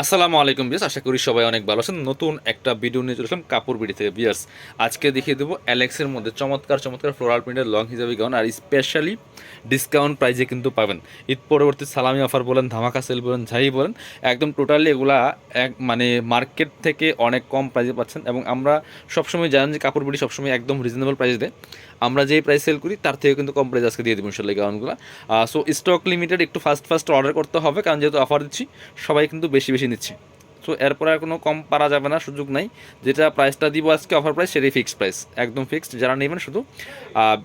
আসসালামু আলাইকুম বিয়াস আশা করি সবাই অনেক ভালো আছেন। নতুন একটা ভিডিও নিয়ে চলে কাপড় বিড়ি থেকে। বিয়ার্স আজকে দেখিয়ে দেবো অ্যালেক্সের মধ্যে চমৎকার চমৎকার ফ্লোরাল প্রিন্টের লং হিসাবে গাউন আর স্পেশালি ডিসকাউন্ট প্রাইজে কিন্তু পাবেন। ঈদ পরবর্তী সালামি অফার বলেন, ধামাকা সেল বলেন, যাই বলেন, একদম টোটালি এগুলা এক মানে মার্কেট থেকে অনেক কম প্রাইজে পাচ্ছেন। এবং আমরা সবসময় জানেন যে কাপড় বিড়ি সবসময় একদম রিজনেবল প্রাইস দেয়। আমরা যেই প্রাইস সেল করি, তার থেকে কিন্তু কম প্রাইস আজকে দিয়ে দেবো ইনশাল্লাহ গাউনগুলো। সো স্টক লিমিটেড একটু ফাস্ট ফাস্ট অর্ডার করতে হবে, কারণ যেহেতু অফার দিচ্ছি, সবাই কিন্তু বেশি বেশি নিচ্ছে। সো এরপর আর কোনো কম পারা যাবে না, সুযোগ নাই। যেটা প্রাইসটা দিব আজকে অফার প্রাইস সেটাই ফিক্সড প্রাইস একদম ফিক্সড যারা নেবেন শুধু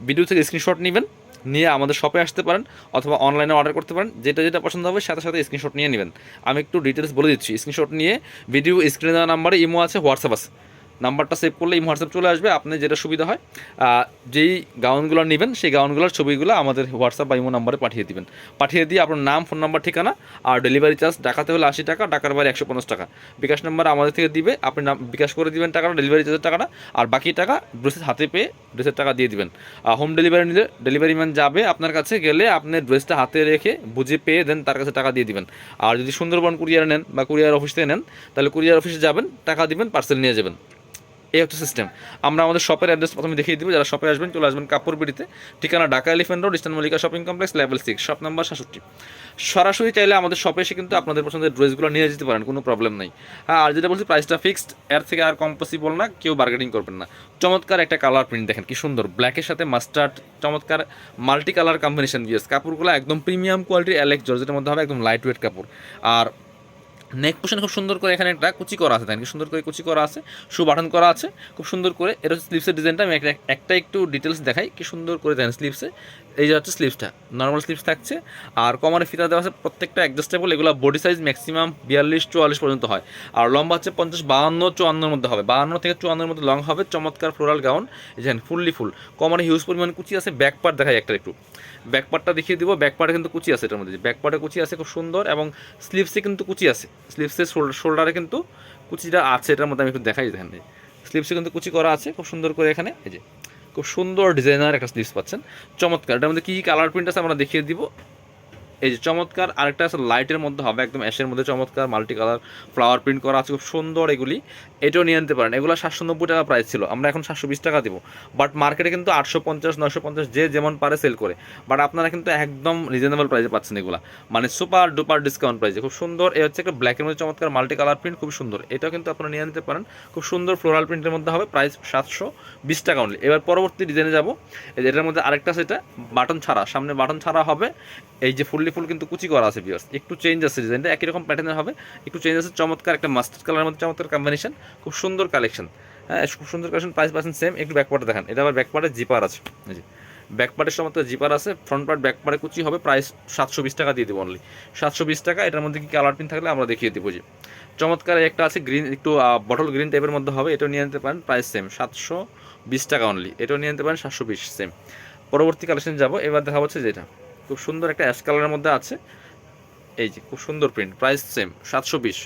ভিডিও থেকে স্ক্রিনশট নেবেন, নিয়ে আমাদের শপে আসতে পারেন, অথবা অনলাইনে অর্ডার করতে পারেন, যেটা যেটা পছন্দ হবে, সাথে সাথে স্ক্রিনশট নিয়ে নেবেন। আমি একটু ডিটেলস বলে দিচ্ছি স্ক্রিনশট নিয়ে ভিডিও স্ক্রিনে দেওয়া নাম্বারে ইমো আছে হোয়াটসঅ্যাপ আছে। নাম্বারটা সেভ করলে এই হোয়াটসঅ্যাপ চলে আসবে, আপনি যেটা সুবিধা হয় যেই গাউনগুলো নেবেন, সেই গাউনগুলোর ছবিগুলো আমাদের হোয়াটসঅ্যাপ বা ইমো নাম্বারে পাঠিয়ে দিবেন। পাঠিয়ে দিয়ে আপনার নাম ফোন নাম্বার ঠিকানা আর ডেলিভারি চার্জ ডাকাতে হলে আশি টাকা ডাকার বাইরে একশো পঞ্চাশ টাকা। বিকাশ নাম্বার আমাদের থেকে দিবে, আপনি নাম, বিকাশ করে দিবেন টাকাটা ডেলিভারি চার্জের টাকাটা আর বাকি টাকা ড্রেসের হাতে পেয়ে ড্রেসের টাকা দিয়ে দিবেন। হোম ডেলিভারি নিলে ডেলিভারি ম্যান যাবে আপনার কাছে, গেলে আপনি ড্রেসটা হাতে রেখে বুঝে পেয়ে দেন তার কাছে টাকা দিয়ে দিবেন। আর যদি সুন্দরবন কুরিয়ার নেন বা কুরিয়ার অফিস নেন, তাহলে কুরিয়ার অফিসে যাবেন, টাকা দিবেন পার্সেল নিয়ে যাবেন। এই হচ্ছে সিস্টেম আমরা আমাদের শপের অ্যাড্রেস প্রথমে দেখিয়ে দিব। যারা শপে আসবেন, চলে আসবেন কাপড় বিড়িতে ঠিকানা Dhaka elephant road eastern Mallika shopping complex level six shop number সাতষট্টি। সরাসরি চাইলে আমাদের শপে এসে কিন্তু আপনাদের পছন্দের ড্রেসগুলো নিয়ে যেতে পারেন, কোনো প্রবলেম নেই। হ্যাঁ আর যেটা বলছি প্রাইসটা ফিক্সড এর থেকে আর কম পসিবল না, কেউ বার্গেনিং করবেন না। চমৎকার একটা কালার প্রিন্ট দেখেন, কি সুন্দর। ব্ল্যাকের সাথে মাস্টার্ড চমৎকার মাল্টি কালার কম্বিনেশন বিএস কাপড়গুলো একদম প্রিমিয়াম কোয়ালিটির অ্যালেক্স জর্জেটের মধ্যে হবে, একদম লাইট ওয়েট কাপড়। আর নেক পোশন খুব সুন্দর করে এখানে একটা কুচি করা আছে কি সুন্দর করে কুচি করা আছে শু বাটন করা আছে, খুব সুন্দর করে এটা স্লিপসের ডিজাইনটা আমি একটা একটা একটু ডিটেলস দেখাই, কি সুন্দর করে দেখেন স্লিপসে এই যে হচ্ছে স্লিপসটা নর্মাল স্লিপস থাকছে, আর কমারে ফিতা দেওয়া আছে, প্রত্যেকটা অ্যাডজাস্টেবল এগুলো বডি সাইজ ম্যাক্সিমাম বিয়াল্লিশ, চুয়াল্লিশ পর্যন্ত হয়। আর লম্বা হচ্ছে পঞ্চাশ, বাহান্ন, চুয়ান্নর মধ্যে হবে। বাহান্ন থেকে চুয়ান্নর মধ্যে লং হবে, চমৎকার ফ্লোরাল গাউন দেখেন ফুললি ফুল কমারে হিউজ পরিমাণ কুচি আছে ব্যাক পার্ট দেখাই একটা একটু। ব্যাক পার্টটা দেখিয়ে দিব ব্যাক পার্টে কিন্তু কুচি আছে এটার মধ্যে। ব্যাক পার্টে কুচি আছে, খুব সুন্দর, এবং স্লিভসে কিন্তু কুচি আছে। স্লিভসের শোল্ডারে কিন্তু কুচিটা আছে, এটার মধ্যে আমি একটু দেখাই, দেখেন স্লিভসে কিন্তু কুচি করা আছে, খুব সুন্দর করে এখানে, এই যে। খুব সুন্দর ডিজাইনার একটা স্লিভস পাচ্ছেন। চমৎকার। এটার মধ্যে কী কী কালার প্রিন্ট আছে আমরা দেখিয়ে দিব। এই যে চমৎকার আরেকটা আছে লাইটের মধ্যে হবে, একদম অ্যাশের মধ্যে চমৎকার মাল্টি কালার ফ্লাওয়ার প্রিন্ট করা আছে, খুব সুন্দর এগুলি। এটাও নিয়ে নিতে পারেন। এগুলো সাতশো নব্বই টাকা প্রাইস ছিল। আমরা এখন সাতশো বিশ টাকা দিব। বাট মার্কেটে কিন্তু আটশো পঞ্চাশ নশো পঞ্চাশ যে যেমন পারে সেল করে। বাট আপনারা কিন্তু একদম রিজনেবল প্রাইসে পাচ্ছেন এগুলো। মানে সুপার ডুপার ডিসকাউন্ট প্রাইসে খুব সুন্দর, এ হচ্ছে একটা ব্ল্যাকের মধ্যে চমৎকার মাল্টি কালার প্রিন্ট খুব সুন্দর। এটাও কিন্তু আপনারা নিয়ে নিতে পারেন। খুব সুন্দর ফ্লোরাল প্রিন্টের মধ্যে হবে প্রাইস সাতশো বিশ টাকা অনলি এবার পরবর্তী ডিজাইনে যাব। এটার মধ্যে আরেকটা সেটা বাটন ছাড়া। সামনে বাটন ছাড়া হবে। এই যে ফুললি ফুল কিন্তু কুচি করা আছে বিয়ার্স একটু চেঞ্জ আছে ডিজাইনটা একই রকম প্যাটার্নের হবে। একটু চেঞ্জ আছে, চমৎকার একটা মাস্টার্ড কালারের মধ্যে চমৎকার কম্বিনেশন খুব সুন্দর কালেকশন হ্যাঁ খুব সুন্দর কালেকশন প্রাইস পাচ্ছেন সেম একটু ব্যাকপার্টে দেখান। এটা আবার ব্যাকপার্টে জিপার আছে, এই যে। ব্যাকপার্টের চমৎকার জিপার আছে ফ্রন্ট পার্ট ব্যাকপার্টে কুচি হবে প্রাইস সাতশো বিশ টাকা দিয়ে দেবো অনলি সাতশো বিশ টাকা, এটার মধ্যে কি কালার প্রিন্ট থাকলে আমরা দেখিয়ে দেবো, যে। চমৎকার একটা আছে গ্রিন একটু বটল গ্রিন টাইপের মধ্যে হবে, এটাও নিয়ে নিতে পারেন প্রাইস সেম সাতশো বিশ টাকা অনলি এটাও নিয়ে নিতে পারেন, সাতশো বিশ সেম পরবর্তী কালেকশন যাব, এবার দেখা হচ্ছে যেটা। খুব সুন্দর একটা অ্যাশ কালারের মধ্যে আছে। এই যে, খুব সুন্দর প্রিন্ট প্রাইস সেম সাতশো বিশ।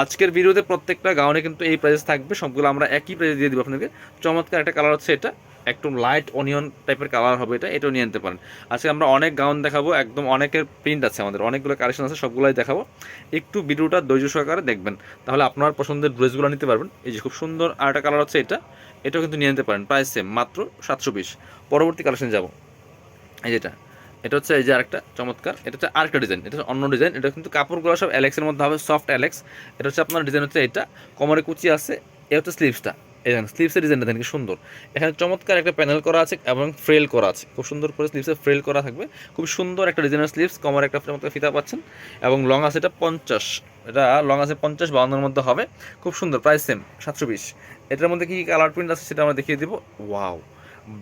আজকের ভিডিওতে প্রত্যেকটা গাউনে কিন্তু এই প্রাইস থাকবে, সবগুলো আমরা একই প্রাইস দিয়ে দিব আপনাদেরকে। চমৎকার একটা কালার হচ্ছে এটা, একটু লাইট অনিয়ন টাইপের কালার হবে এটা, এটাও নিয়ে নিতে পারেন। আজকে আমরা অনেক গাউন দেখাবো, একদম অনেকের প্রিন্ট আছে আমাদের, অনেকগুলো কালেকশন আছে, সবগুলোই দেখাবো। একটু ভিডিওটা ধৈর্য সহকারে দেখবেন, তাহলে আপনার পছন্দের ড্রেসগুলো নিতে পারবেন। এই যে, খুব সুন্দর আর একটা কালার হচ্ছে এটা, এটাও কিন্তু নিয়ে নিতে পারেন প্রাইস সেম মাত্র সাতশো বিশ। পরবর্তী কালেকশন যাব। এই যেটা এটা হচ্ছে এই যে আরেকটা, চমৎকার। এটা হচ্ছে আরেকটা ডিজাইন এটা অন্য ডিজাইন এটা কিন্তু কাপড়গুলো সব অ্যালেক্সের মধ্যে হবে সফট অ্যালেক্স এটা হচ্ছে আপনার ডিজাইন হচ্ছে এটা, কোমরে কুচি আছে, এ হচ্ছে স্লিভসটা এই দেখেন স্লিভসের ডিজাইনটা দেখেন, কি সুন্দর। এখানে চমৎকার একটা প্যানেল করা আছে এবং ফ্রেল করা আছে। খুব সুন্দর করে স্লিভসে ফ্রেল করা থাকবে। খুব সুন্দর একটা ডিজাইনের স্লিভস কমরে একটা চমৎকার ফিতা পাচ্ছেন এবং লং আছে এটা পঞ্চাশ। এটা লং আছে পঞ্চাশ, বাউন্নের মধ্যে হবে। খুব সুন্দর প্রাইস সেম সাতশো বিশ। এটার মধ্যে কি কালার প্রিন্ট আছে সেটা আমরা দেখিয়ে দিব। ওয়াও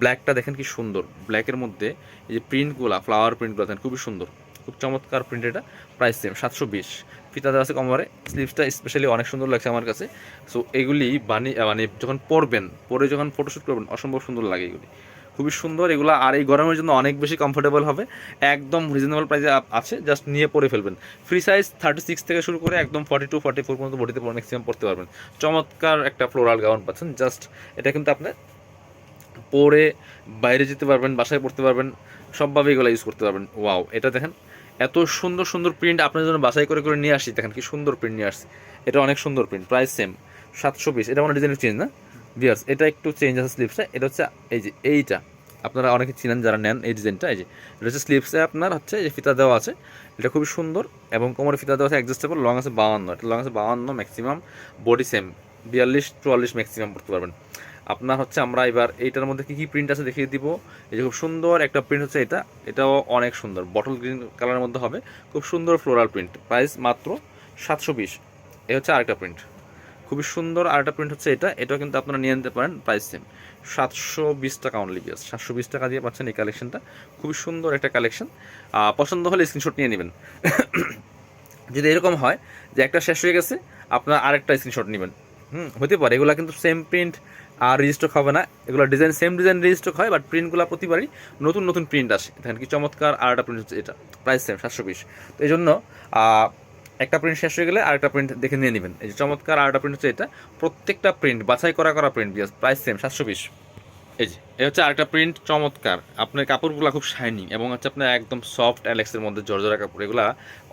ব্ল্যাকটা দেখেন কি সুন্দর। ব্ল্যাকের মধ্যে এই যে প্রিন্টগুলো ফ্লাওয়ার প্রিন্টগুলো দেখেন, খুবই সুন্দর। খুব চমৎকার প্রিন্ট এটা। প্রাইস সেম সাতশো বিশ। ফিতা দেওয়া আছে কমরে। স্লিভসটা স্পেশালি অনেক সুন্দর লাগছে আমার কাছে। সো এগুলি বানি মানে যখন পরবেন, পরে যখন ফটোশ্যুট করবেন, অসম্ভব সুন্দর লাগে এগুলি। খুবই সুন্দর। এগুলো আর এই গরমের জন্য অনেক বেশি কমফোর্টেবল হবে। একদম রিজনেবল প্রাইসে আছে জাস্ট নিয়ে পরে ফেলবেন। ফ্রি সাইজ থার্টি সিক্স থেকে শুরু করে একদম ফর্টি টু ফর্টি ফোর পর্যন্ত বডিতে ম্যাক্সিমাম পড়তে পারবেন। চমৎকার একটা ফ্লোরাল গাউন পাচ্ছেন। জাস্ট এটা কিন্তু আপনার পরে বাইরে যেতে পারবেন, বাসায় পড়তে পারবেন সবভাবে এগুলো ইউজ করতে পারবেন। ওয়াও এটা দেখেন, এত সুন্দর সুন্দর প্রিন্ট আপনার জন্য বাছাই করে করে নিয়ে আসি। দেখেন কি সুন্দর প্রিন্ট নিয়ে আসছি। এটা অনেক সুন্দর প্রিন্ট প্রাইস সেম সাতশো পিস এটা মানে ডিজাইনের চেঞ্জ না? বিয়ার্স এটা একটু চেঞ্জ আছে স্লিপসে এটা হচ্ছে, এই যে, এইটা। আপনারা অনেকে চিনেন যারা নেন এই ডিজাইনটা এই যে, এটা হচ্ছে স্লিপসে আপনার হচ্ছে যে ফিতা দেওয়া আছে। এটা খুবই সুন্দর এবং কোমরে ফিতা দেওয়া আছে অ্যাডজাস্টেবল লং আছে বাউান্ন। এটা লং আছে বাউান্ন ম্যাক্সিমাম বডি সেম বিয়াল্লিশ, চুয়াল্লিশ ম্যাক্সিমাম পড়তে পারবেন। আপনার হচ্ছে আমরা এবার এইটার মধ্যে কী কী প্রিন্ট আছে দেখিয়ে দিব। এই যে খুব সুন্দর একটা প্রিন্ট হচ্ছে এটা, এটাও অনেক সুন্দর। বটল গ্রিন কালারের মধ্যে হবে। খুব সুন্দর ফ্লোরাল প্রিন্ট প্রাইস মাত্র সাতশো বিশ। এ হচ্ছে আরেকটা প্রিন্ট খুবই সুন্দর আরেকটা প্রিন্ট হচ্ছে এটা। এটাও কিন্তু আপনারা নিয়ে নিতে পারেন প্রাইস সেম সাতশো বিশ টাকা অনলি বিয়াস সাতশো বিশ টাকা দিয়ে পাচ্ছেন এই কালেকশনটা খুবই সুন্দর একটা কালেকশন পছন্দ হলে স্ক্রিনশট নিয়ে নেবেন। যদি এরকম হয় যে একটা শেষ হয়ে গেছে, আপনার আরেকটা স্ক্রিনশট নেবেন। হুম, হতে পারে। এগুলো কিন্তু সেম প্রিন্ট আর রেজিস্টক হবে না। এগুলো ডিজাইন সেম ডিজাইন রেজিস্টক হয় বাট প্রিন্টগুলো প্রতিবারই নতুন নতুন প্রিন্ট আসে। দেখেন কি চমৎকার, আর একটা প্রিন্ট হচ্ছে এটা। প্রাইস সেম সাতশো বিশ। তো এই জন্য একটা প্রিন্ট শেষ হয়ে গেলে আরেকটা প্রিন্ট দেখে নিয়ে নেবেন। এই যে চমৎকার আরেকটা প্রিন্ট হচ্ছে এটা। প্রত্যেকটা প্রিন্ট বাছাই করা করা প্রিন্ট বিয়াস প্রাইস সেম সাতশো বিশ। এই যে, এই হচ্ছে আরেকটা প্রিন্ট চমৎকার। আপনার কাপড়গুলো খুব শাইনিং এবং হচ্ছে আপনার একদম সফট অ্যালেক্সের মধ্যে জর্জরা কাপড়। এগুলা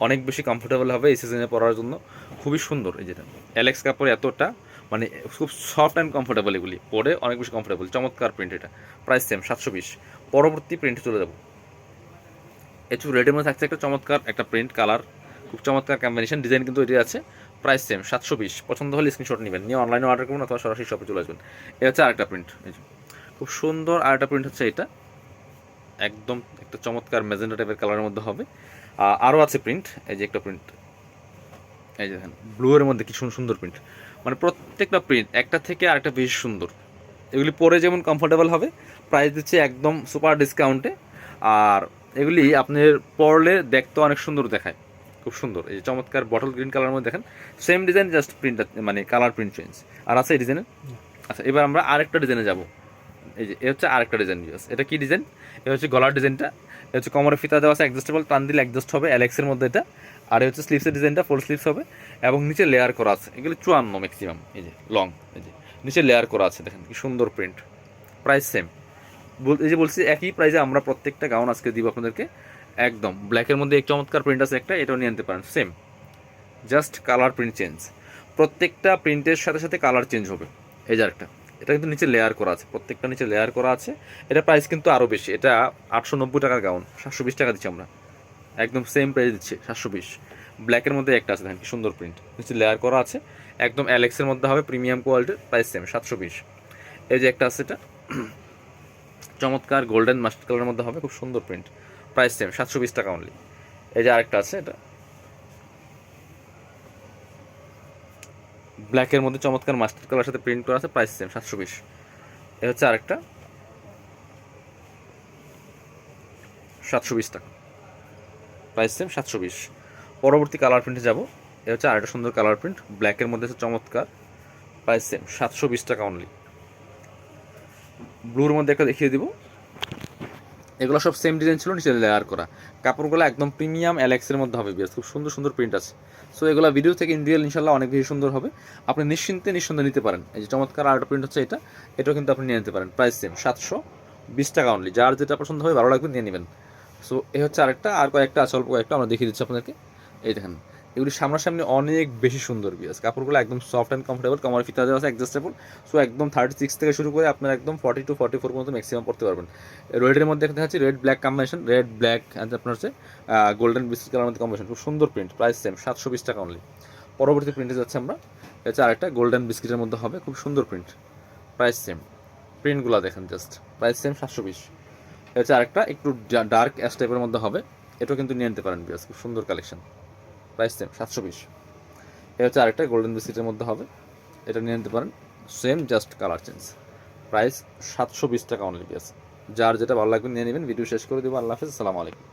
অনেক বেশি কমফোর্টেবল হবে এই সিজনে পরার জন্য। খুবই সুন্দর, এই যেটা অ্যালেক্স কাপড় এতটা মানে খুব সফট অ্যান্ড কমফোর্টেবল এগুলি। পরে অনেক বেশি কমফোর্টেবল চমৎকার প্রিন্ট এটা। প্রাইস সেম সাতশো বিশ। পরবর্তী প্রিন্টে চলে যাব। একটু রেডের মধ্যে থাকছে একটা চমৎকার একটা প্রিন্ট কালার খুব চমৎকার কম্বিনেশন ডিজাইন কিন্তু এটি আছে। প্রাইস সেম সাতশো বিশ। পছন্দ হলে স্ক্রিনশট নেবেন। নিয়ে অনলাইনে অর্ডার করুন অথবা সরাসরি শপে চলে আসবেন। এটা হচ্ছে আরেকটা প্রিন্ট খুব সুন্দর আরেকটা প্রিন্ট হচ্ছে এটা। একদম একটা চমৎকার মেজেন্টা টাইপের কালারের মধ্যে হবে। আরও আছে প্রিন্ট এই যে একটা প্রিন্ট এই যে দেখেন ব্লু এর মধ্যে কি সুন্দর সুন্দর প্রিন্ট মানে প্রত্যেকটা প্রিন্ট একটা থেকে আরেকটা বেশি সুন্দর। এগুলি পরে যেমন কমফোর্টেবল হবে প্রাইস দিচ্ছে একদম সুপার ডিসকাউন্টে আর এগুলি আপনার পরলে দেখতে অনেক সুন্দর দেখায়। খুব সুন্দর। এই যে চমৎকার বটল গ্রিন কালারের মধ্যে দেখেন সেম ডিজাইন জাস্ট প্রিন্ট মানে কালার প্রিন্ট চেঞ্জ আর আছে এই ডিজাইনের আচ্ছা এবার আমরা আরেকটা ডিজাইনে যাব। এই যে, এ হচ্ছে আরেকটা ডিজাইন ইউস এটা কি ডিজাইন এটা হচ্ছে গলার ডিজাইনটা এটা হচ্ছে কমরে ফিতা দেওয়া আছে অ্যাডজাস্টেবল টান দিলে অ্যাডজাস্ট হবে অ্যালেক্সের মধ্যে এটা। আর এই হচ্ছে স্লিভসের ডিজাইনটা ফুল স্লিভস হবে। এবং নিচে লেয়ার করা আছে। এগুলো চুয়ান্ন ম্যাক্সিমাম এই যে লং এই যে। নিচে লেয়ার করা আছে, দেখেন কি সুন্দর প্রিন্ট প্রাইস সেম এই যে বলছি, একই প্রাইসে আমরা প্রত্যেকটা গাউন আজকে দিব আপনাদেরকে। একদম ব্ল্যাকের মধ্যে এক চমৎকার প্রিন্ট আছে একটা, এটাও নিয়ে নিতে পারেন same just colour print change প্রত্যেকটা প্রিন্টের সাথে সাথে কালার চেঞ্জ হবে। এই যে একটা এটা কিন্তু নিচে লেয়ার করা আছে, প্রত্যেকটা নিচে লেয়ার করা আছে। এটা প্রাইস কিন্তু আরও বেশি, এটা আটশো নব্বই টাকার গাউন সাতশো বিশ টাকা দিচ্ছি আমরা। একদম সেম প্রাইস দিচ্ছি, সাতশো বিশ। ব্ল্যাকের মধ্যে একটা আছে, দেখেন সুন্দর প্রিন্ট নিচে লেয়ার করা আছে, একদম অ্যালেক্সের মধ্যে হবে প্রিমিয়াম কোয়ালিটির প্রাইস সেম সাতশো বিশ। এই যে একটা আছে এটা, চমৎকার গোল্ডেন মাস্টার কালারের মধ্যে হবে, খুব সুন্দর প্রিন্ট প্রাইস সেম সাতশো বিশ টাকা অনলি এই যে আরেকটা আছে এটা ব্ল্যাকের মধ্যে চমৎকার মাস্টার কালার সাথে প্রিন্ট করা আছে প্রাইস সেম সাতশো বিশ। এ হচ্ছে আরেকটা। সাতশো বিশ টাকা। প্রাইস সেম সাতশো বিশ। পরবর্তী কালার প্রিন্টে যাব। এ হচ্ছে আরেকটা সুন্দর কালার প্রিন্ট ব্ল্যাকের মধ্যে হচ্ছে চমৎকার। প্রাইস সেম সাতশো বিশ টাকা অনলি ব্লুর মধ্যে একটা দেখিয়ে দিব। এগুলো সব সেম ডিজাইন ছিল, নিচে লেয়ার করা। কাপড়গুলো একদম প্রিমিয়াম অ্যালেক্সের মধ্যে হবে বিয়াস খুব সুন্দর সুন্দর প্রিন্ট আছে। সো এগুলো ভিডিও থেকে ইন্ডিয়াল ইনশাল্লাহ অনেক বেশি সুন্দর হবে। আপনি নিশ্চিন্তে নিঃসন্দেহে নিতে পারেন। এই যে চমৎকার আর্ট প্রিন্ট হচ্ছে এটা। এটাও কিন্তু আপনি নিয়ে নিতে পারেন। প্রাইস সেম সাতশো বিশ টাকা অনলি যার যেটা পছন্দ হবে ভালো লাগবে নিয়ে নেবেন। সো এ হচ্ছে আরেকটা, আর কয়েকটা আছে, অল্প কয়েকটা আমরা দেখিয়ে দিচ্ছি আপনাদেরকে। এই দেখেন এগুলি সামনাসামনি অনেক বেশি সুন্দর বিয়াস। কাপড়গুলো একদম সফট অ্যান্ড কমফোর্টেবল কমার ফিতা দেওয়া আছে অ্যাডজাস্টেবল সো একদম থার্টি সিক্স থেকে শুরু করে আপনার একদম ফর্টি টু ফর্টি ফোর পর্যন্ত ম্যাক্সিমাম পড়তে পারবেন। রেডের মধ্যে দেখা যাচ্ছে red black combination red black আপনার হচ্ছে গোল্ডেন বিস্কিট কালার মধ্যে কম্বিনেশন খুব সুন্দর প্রিন্ট প্রাইস সেম সাতশো বিশ টাকা অনলি পরবর্তী প্রিন্টে যাচ্ছে আমরা। এটা আরেকটা গোল্ডেন বিস্কিটের মধ্যে হবে, খুব সুন্দর প্রিন্ট প্রাইস সেম প্রিন্টগুলো দেখেন জাস্ট প্রাইস সেম সাতশো বিশ। এটা আরেকটা, একটু ডার্ক অ্যাশ টাইপের মধ্যে হবে। এটাও কিন্তু নিয়ে নিতে পারেন বিয়াস, খুব সুন্দর কালেকশন প্রাইস সেম, সাতশো বিশ। এটা হচ্ছে আরেকটা গোল্ডেন বিস্কিটের মধ্যে হবে। এটা নিয়ে নিতে পারেন। Same just colour change price সাতশো বিশ টাকা অনলি পিস যার যেটা ভালো লাগবে নিয়ে নেবেন। ভিডিও শেষ করে দেবো। আল্লাহ হাফিজ। আসসালামু আলাইকুম।